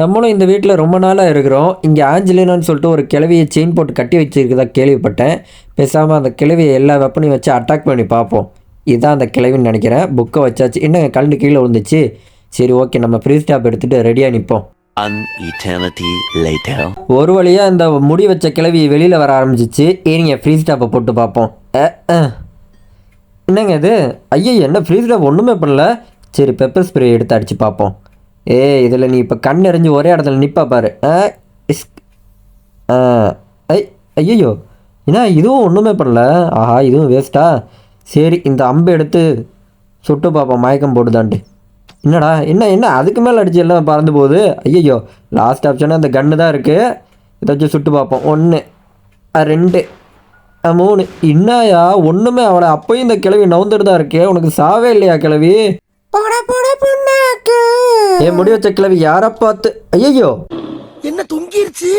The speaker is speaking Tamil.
நம்மளும் இந்த வீட்டில் ரொம்ப நாளாக இருக்கிறோம். இங்கே ஆஞ்சலினான்னு சொல்லிட்டு ஒரு கிழவியை செயின் போட்டு கட்டி வச்சிருக்கதா கேள்விப்பட்டேன். பேசாமல் அந்த கிழவியை எல்லா வெப்பனையும் வச்சு அட்டாக் பண்ணி பார்ப்போம். இதுதான் அந்த கிழவின்னு நினைக்கிறேன். புக்கை வச்சாச்சு. என்னங்க கலண்டு கீழே விழுந்துச்சு. சரி ஓகே நம்ம ஃப்ரீ ஸ்டாப் எடுத்துகிட்டு ரெடியாக நிற்போம். ஒரு வழியாக இந்த முடி வச்ச கிழவி வெளியில் வர ஆரம்பிச்சிச்சு. ஏனிங்க ஃப்ரீ ஸ்டாப்பை போட்டு பார்ப்போம். என்னங்க இது? ஐயோ என்ன ஃப்ரீ ஸ்டாப் ஒன்றுமே பண்ணல. சரி பெப்பர் ஸ்ப்ரே எடுத்து அடித்து பார்ப்போம். ஏ இதில் நீ இப்போ கண் எறிஞ்சு ஒரே இடத்துல நிற்பா பாரு. ஆ இஸ் ஆ ஐ ஐயோ என்ன இதுவும் ஒன்றுமே பண்ணல? ஆஹா இதுவும் வேஸ்ட்டா சரி இந்த அம்பை எடுத்து சுட்டு பார்ப்போம் மயக்கம் போடுதான்ட்டு என்னடா என்ன என்ன அதுக்கு மேலே அடிச்சு எல்லாம் பறந்து போகுது? ஐயோ லாஸ்ட் ஆப்ஷனாக அந்த கன்று தான் இருக்குது இதை வச்சு சுட்டு பார்ப்போம் ஒன்று ரெண்டு மூணு. என்னயா ஒன்றுமே அவளை அப்போயும் இந்த கிழவி நவுந்துட்டு தான் இருக்கே. உனக்கு சாவே இல்லையா கிழவி? போடா போட. என் முடி வச்ச கிழவி யாரை பார்த்து? ஐயோ என்ன தொங்கிருச்சு?